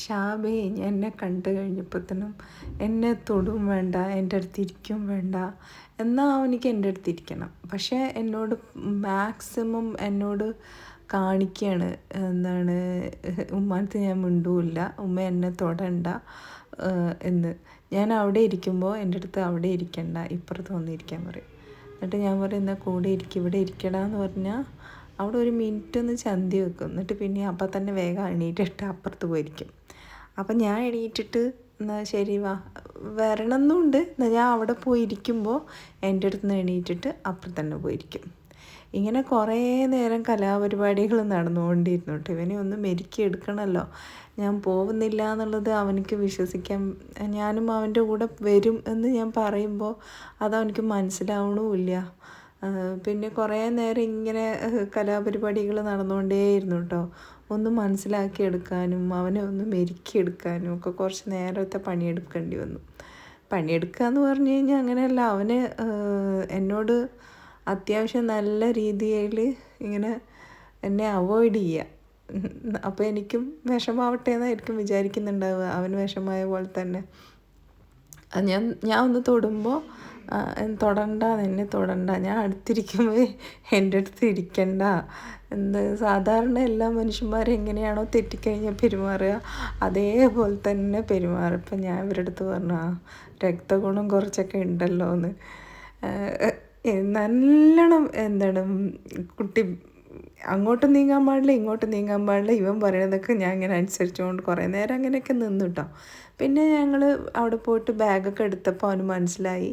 ഷാബേ എന്നെ കണ്ടു കഴിഞ്ഞപ്പോഴത്തേനും എന്നെ തൊടും വേണ്ട എന്റെ അടുത്ത് ഇരിക്കും വേണ്ട. എന്നാൽ അവനിക്ക് എന്റെ അടുത്ത് ഇരിക്കണം. പക്ഷേ എന്നോട് മാക്സിമം എന്നോട് കാണിക്കുകയാണ്. എന്നാണ് ഉമ്മാനത്ത് ഞാൻ മിണ്ടൂല്ല ഉമ്മ എന്നെ തൊടണ്ട എന്ന്. ഞാൻ അവിടെ ഇരിക്കുമ്പോൾ എന്റെ അടുത്ത് അവിടെ ഇരിക്കണ്ട ഇപ്പുറത്ത് വന്നിരിക്കാൻ പറയും. എന്നിട്ട് ഞാൻ പറയും എന്നാൽ കൂടെ ഇരിക്കും ഇവിടെ ഇരിക്കടാ എന്ന് പറഞ്ഞാൽ അവിടെ ഒരു മിനിറ്റ് ഒന്ന് ചന്തി വെക്കും. എന്നിട്ട് പിന്നെ അപ്പം തന്നെ വേഗം എണീറ്റിട്ട് അപ്പുറത്ത് പോയിരിക്കും. അപ്പം ഞാൻ എണീറ്റിട്ട് എന്നാൽ ശരി വാ. വരണമെന്നുണ്ട് എന്നാൽ ഞാൻ അവിടെ പോയിരിക്കുമ്പോൾ എന്റെ അടുത്ത് നിന്ന് എണീറ്റിട്ട് അപ്പുറത്ത് തന്നെ പോയിരിക്കും. ഇങ്ങനെ കുറേ നേരം കലാപരിപാടികൾ നടന്നുകൊണ്ടിരുന്നു കേട്ടോ. ഇവനെ ഒന്ന് മെരുക്കി എടുക്കണമല്ലോ. ഞാൻ പോകുന്നില്ല എന്നുള്ളത് അവനക്ക് വിശ്വസിക്കാൻ ഞാനും അവന്റെ കൂടെ വരും എന്ന് ഞാൻ പറയുമ്പോൾ അത് അവനക്ക് മനസ്സിലാവണമില്ല പിന്നെ കുറേ നേരം ഇങ്ങനെ കലാപരിപാടികൾ നടന്നുകൊണ്ടേയിരുന്നു കേട്ടോ ഒന്ന് മനസ്സിലാക്കിയെടുക്കാനും അവനെ ഒന്ന് മെരുക്കിയെടുക്കാനും ഒക്കെ കുറച്ച് നേരത്തെ പണിയെടുക്കേണ്ടി വന്നു. പണിയെടുക്കുക എന്ന് പറഞ്ഞു കഴിഞ്ഞാൽ അങ്ങനെയല്ല അവന് എന്നോട് അത്യാവശ്യം നല്ല രീതിയിൽ ഇങ്ങനെ എന്നെ അവോയ്ഡ് ചെയ്യുക അപ്പോൾ എനിക്കും വിഷമാവട്ടെ എന്നായിരിക്കും വിചാരിക്കുന്നുണ്ടാവുക അവന് വിഷമായ പോലെ തന്നെ. ഞാൻ ഞാൻ ഒന്ന് തൊടുമ്പോൾ തൊടണ്ട എന്നെ തൊടണ്ട. ഞാൻ അടുത്തിരിക്കുമ്പോൾ എന്റെ അടുത്ത് ഇരിക്കണ്ട. എന്ത് സാധാരണ എല്ലാ മനുഷ്യന്മാരും എങ്ങനെയാണോ തെറ്റിക്കഴിഞ്ഞാൽ പെരുമാറുക. അതേപോലെ തന്നെ പെരുമാറിപ്പം ഞാൻ ഇവരുടെ അടുത്ത് പറഞ്ഞു ആ രക്തഗുണം കുറച്ചൊക്കെ ഉണ്ടല്ലോ എന്ന് നല്ലോണം എന്താണ് കുട്ടി അങ്ങോട്ട് നീങ്ങാൻ പാടില്ല ഇങ്ങോട്ട് നീങ്ങാൻ പാടില്ല. ഇവൻ പറയണതൊക്കെ ഞാൻ ഇങ്ങനെ അനുസരിച്ചുകൊണ്ട് കുറേ നേരം അങ്ങനെയൊക്കെ നിന്നു കേട്ടോ പിന്നെ ഞങ്ങൾ അവിടെ പോയിട്ട് ബാഗൊക്കെ എടുത്തപ്പോൾ അവന് മനസ്സിലായി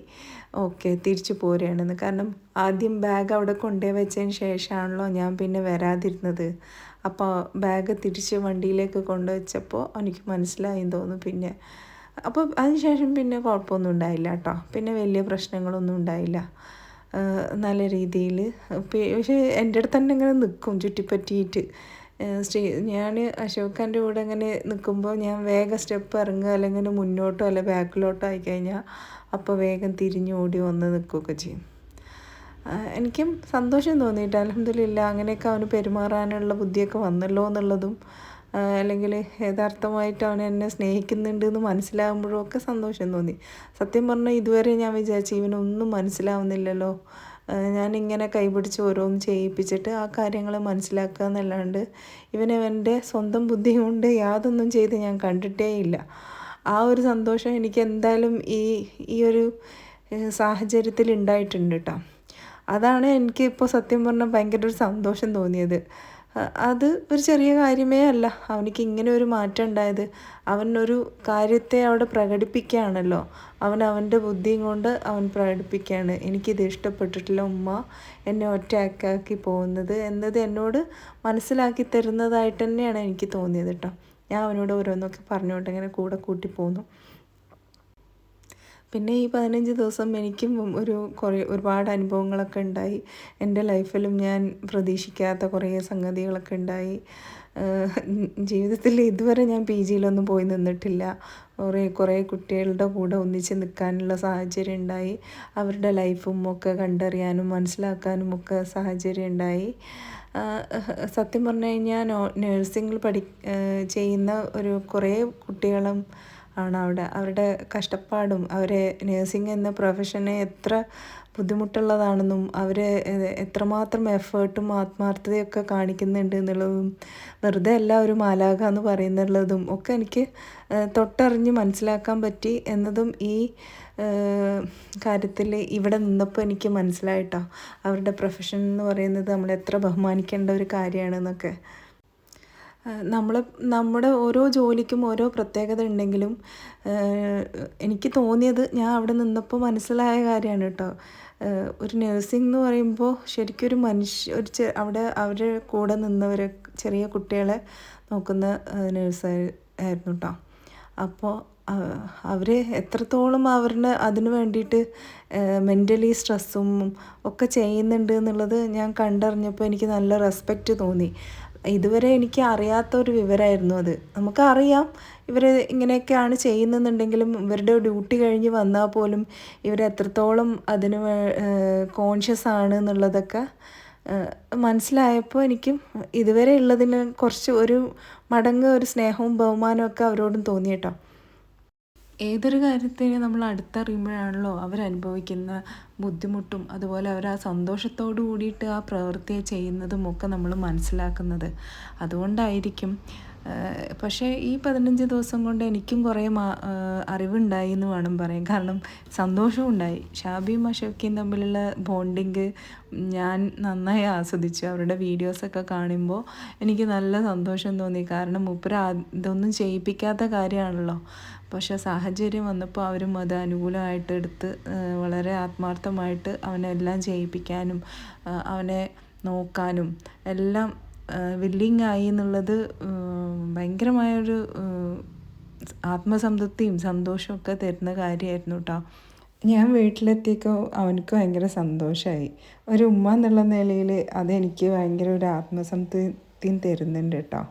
ഓക്കെ തിരിച്ചു പോരുകയാണെന്ന് കാരണം ആദ്യം ബാഗ് അവിടെ കൊണ്ടേ വെച്ചതിന് ശേഷമാണല്ലോ ഞാൻ പിന്നെ വരാതിരുന്നത്. അപ്പോൾ ബാഗ് തിരിച്ച് വണ്ടിയിലേക്ക് കൊണ്ടുവച്ചപ്പോൾ എനിക്ക് മനസ്സിലായി തോന്നുന്നു പിന്നെ. അപ്പോൾ അതിനുശേഷം പിന്നെ കുഴപ്പമൊന്നും ഉണ്ടായില്ല കേട്ടോ പിന്നെ വലിയ പ്രശ്നങ്ങളൊന്നും ഉണ്ടായില്ല. നല്ല രീതിയിൽ പക്ഷേ എന്റെ അടുത്ത് തന്നെ ഇങ്ങനെ നിൽക്കും ചുറ്റിപ്പറ്റിയിട്ട്. സ്റ്റേ ഞാൻ അശോകന്റെ കൂടെ ഇങ്ങനെ നിൽക്കുമ്പോൾ ഞാൻ വേഗം സ്റ്റെപ്പ് ഇറങ്ങുക അല്ലെങ്കിൽ മുന്നോട്ടോ അല്ല ബാക്കിലോട്ടോ ആയിക്കഴിഞ്ഞാൽ അപ്പോൾ വേഗം തിരിഞ്ഞ് ഓടി വന്ന് നിൽക്കുകയൊക്കെ ചെയ്യും. എനിക്കും സന്തോഷം തോന്നിയിട്ട് അലഹമില്ല അങ്ങനെയൊക്കെ അവന് പെരുമാറാനുള്ള ബുദ്ധിയൊക്കെ വന്നല്ലോ എന്നുള്ളതും അല്ലെങ്കിൽ യഥാർത്ഥമായിട്ട് അവൻ എന്നെ സ്നേഹിക്കുന്നുണ്ട് എന്ന് മനസ്സിലാകുമ്പോഴും ഒക്കെ സന്തോഷം തോന്നി. സത്യം പറഞ്ഞാൽ ഇതുവരെ ഞാൻ വിചാരിച്ചു ഇവനൊന്നും മനസ്സിലാവുന്നില്ലല്ലോ. ഞാനിങ്ങനെ കൈപിടിച്ച് ഓരോന്ന് ചെയ്യിപ്പിച്ചിട്ട് ആ കാര്യങ്ങൾ മനസ്സിലാക്കുക എന്നല്ലാണ്ട് ഇവനവന്റെ സ്വന്തം ബുദ്ധി കൊണ്ട് യാതൊന്നും ചെയ്ത് ഞാൻ കണ്ടിട്ടേ ഇല്ല. ആ ഒരു സന്തോഷം എനിക്ക് എന്തായാലും ഈ ഈ ഒരു സാഹചര്യത്തിൽ ഉണ്ടായിട്ടുണ്ട് കേട്ടോ അതാണ് എനിക്ക് ഇപ്പോൾ സത്യം പറഞ്ഞാൽ ഭയങ്കര ഒരു സന്തോഷം തോന്നിയത്. അത് ഒരു ചെറിയ കാര്യമേ അല്ല. അവനിക്ക് ഇങ്ങനെ ഒരു മാറ്റം ഉണ്ടായത്. ഒരു കാര്യത്തെ അവിടെ പ്രകടിപ്പിക്കുകയാണല്ലോ. അവൻ അവന്റെ ബുദ്ധിയും കൊണ്ട് അവൻ പ്രകടിപ്പിക്കുകയാണ്. എനിക്കിത് ഇഷ്ടപ്പെട്ടിട്ടില്ല ഉമ്മ എന്നെ ഒറ്റയാക്കി പോകുന്നത് എന്നത് എന്നോട് മനസ്സിലാക്കി തരുന്നതായിട്ട് തന്നെയാണ് എനിക്ക് തോന്നിയത് കേട്ടോ ഞാൻ അവനോട് ഓരോന്നൊക്കെ പറഞ്ഞുകൊണ്ട് ഇങ്ങനെ കൂടെ കൂട്ടി പോന്നു. പിന്നെ ഈ പതിനഞ്ച് ദിവസം എനിക്കും ഒരു കുറേ ഒരുപാട് അനുഭവങ്ങളൊക്കെ ഉണ്ടായി. എന്റെ ലൈഫിലും ഞാൻ പ്രതീക്ഷിക്കാത്ത കുറേ സംഗതികളൊക്കെ ഉണ്ടായി. ജീവിതത്തിൽ ഇതുവരെ ഞാൻ പി ജിയിലൊന്നും പോയി നിന്നിട്ടില്ല. കുറേ കുറേ കുട്ടികളുടെ കൂടെ ഒന്നിച്ച് നിൽക്കാനുള്ള സാഹചര്യം ഉണ്ടായി. അവരുടെ ലൈഫും ഒക്കെ കണ്ടറിയാനും മനസ്സിലാക്കാനും ഒക്കെ സാഹചര്യം ഉണ്ടായി. സത്യം പറഞ്ഞു കഴിഞ്ഞാൽ നേഴ്സിംഗിൽ പഠി ചെയ്യുന്ന ഒരു കുറേ കുട്ടികളും ആണ് അവിടെ. അവരുടെ കഷ്ടപ്പാടും അവരെ നേഴ്സിംഗ് എന്ന പ്രൊഫഷനെ എത്ര ബുദ്ധിമുട്ടുള്ളതാണെന്നും അവർ എത്രമാത്രം എഫേർട്ടും ആത്മാർത്ഥതയൊക്കെ കാണിക്കുന്നുണ്ട് എന്നുള്ളതും വെറുതെ അല്ല ഒരു മാലാക എന്ന് പറയുന്നുള്ളതും ഒക്കെ എനിക്ക് തൊട്ടറിഞ്ഞ് മനസ്സിലാക്കാൻ പറ്റി എന്നതും ഈ കാര്യത്തിൽ ഇവിടെ നിന്നപ്പോൾ എനിക്ക് മനസ്സിലായിട്ടോ. അവരുടെ പ്രൊഫഷൻ എന്ന് പറയുന്നത് നമ്മൾ എത്ര ബഹുമാനിക്കേണ്ട ഒരു കാര്യമാണെന്നൊക്കെ. നമ്മൾ നമ്മുടെ ഓരോ ജോലിക്കും ഓരോ പ്രത്യേകത ഉണ്ടെങ്കിലും എനിക്ക് തോന്നിയത് ഞാൻ അവിടെ നിന്നപ്പോൾ മനസ്സിലായ കാര്യമാണ് കേട്ടോ. ഒരു നഴ്സിംഗ് എന്ന് പറയുമ്പോൾ ശരിക്കും ഒരു മനുഷ്യ ഒരു അവിടെ അവരുടെ കൂടെ നിന്നവരെ ചെറിയ കുട്ടികളെ നോക്കുന്ന നേഴ്സ് ആയിരുന്നു കേട്ടോ. അപ്പോൾ അവർ എത്രത്തോളം അവരുടെ അതിന് വേണ്ടിയിട്ട് മെന്റലി സ്ട്രെസ്സും ഒക്കെ ചെയ്യുന്നുണ്ട് എന്നുള്ളത് ഞാൻ കണ്ടറിഞ്ഞപ്പോൾ എനിക്ക് നല്ല റെസ്പെക്റ്റ് തോന്നി. ഇതുവരെ എനിക്ക് അറിയാത്ത ഒരു വിവരമായിരുന്നു അത്. നമുക്കറിയാം ഇവർ ഇങ്ങനെയൊക്കെയാണ് ചെയ്യുന്നെന്നുണ്ടെങ്കിലും ഇവരുടെ ഡ്യൂട്ടി കഴിഞ്ഞ് വന്നാൽ പോലും ഇവരെത്രത്തോളം അതിന് കോൺഷ്യസ് ആണ് എന്നുള്ളതൊക്കെ മനസ്സിലായപ്പോൾ എനിക്കും ഇതുവരെ ഉള്ളതിന് കുറച്ച് ഒരു മടങ്ങ് ഒരു സ്നേഹവും ബഹുമാനവും ഒക്കെ അവരോടും തോന്നി കേട്ടോ. ഏതൊരു കാര്യത്തിന് നമ്മൾ അടുത്തറിയുമ്പോഴാണല്ലോ അവരനുഭവിക്കുന്ന ബുദ്ധിമുട്ടും അതുപോലെ അവർ ആ സന്തോഷത്തോടു കൂടിയിട്ട് ആ പ്രവൃത്തിയെ ചെയ്യുന്നതും ഒക്കെ നമ്മൾ മനസ്സിലാക്കുന്നത്. അതുകൊണ്ടായിരിക്കും പക്ഷേ ഈ പതിനഞ്ച് ദിവസം കൊണ്ട് എനിക്കും കുറേ മാ അറിവുണ്ടായി എന്ന് വേണം പറയാൻ. കാരണം സന്തോഷവും ഉണ്ടായി ഷാബിയും അശോക്കിയും തമ്മിലുള്ള ബോണ്ടിങ് ഞാൻ നന്നായി ആസ്വദിച്ചു. അവരുടെ വീഡിയോസൊക്കെ കാണുമ്പോൾ എനിക്ക് നല്ല സന്തോഷം തോന്നി. കാരണം മുപ്പര ഇതൊന്നും ചെയ്യിപ്പിക്കാത്ത കാര്യമാണല്ലോ. പക്ഷെ സാഹചര്യം വന്നപ്പോൾ അവരും അത് അനുകൂലമായിട്ട് എടുത്ത് വളരെ ആത്മാർത്ഥമായിട്ട് അവനെല്ലാം ചെയ്യിപ്പിക്കാനും അവനെ നോക്കാനും എല്ലാം വില്ലിങ് ആയി എന്നുള്ളത് ഭയങ്കരമായൊരു ആത്മസംതൃപ്തിയും സന്തോഷവും ഒക്കെ തരുന്ന കാര്യമായിരുന്നു കേട്ടോ ഞാൻ വീട്ടിലെത്തിയപ്പോൾ അവനക്ക് ഭയങ്കര സന്തോഷമായി ഒരു ഉമ്മ എന്നുള്ള നിലയിൽ അതെനിക്ക് ഭയങ്കര ഒരു ആത്മസംതൃപ്തിയും തരുന്നുണ്ട് കേട്ടോ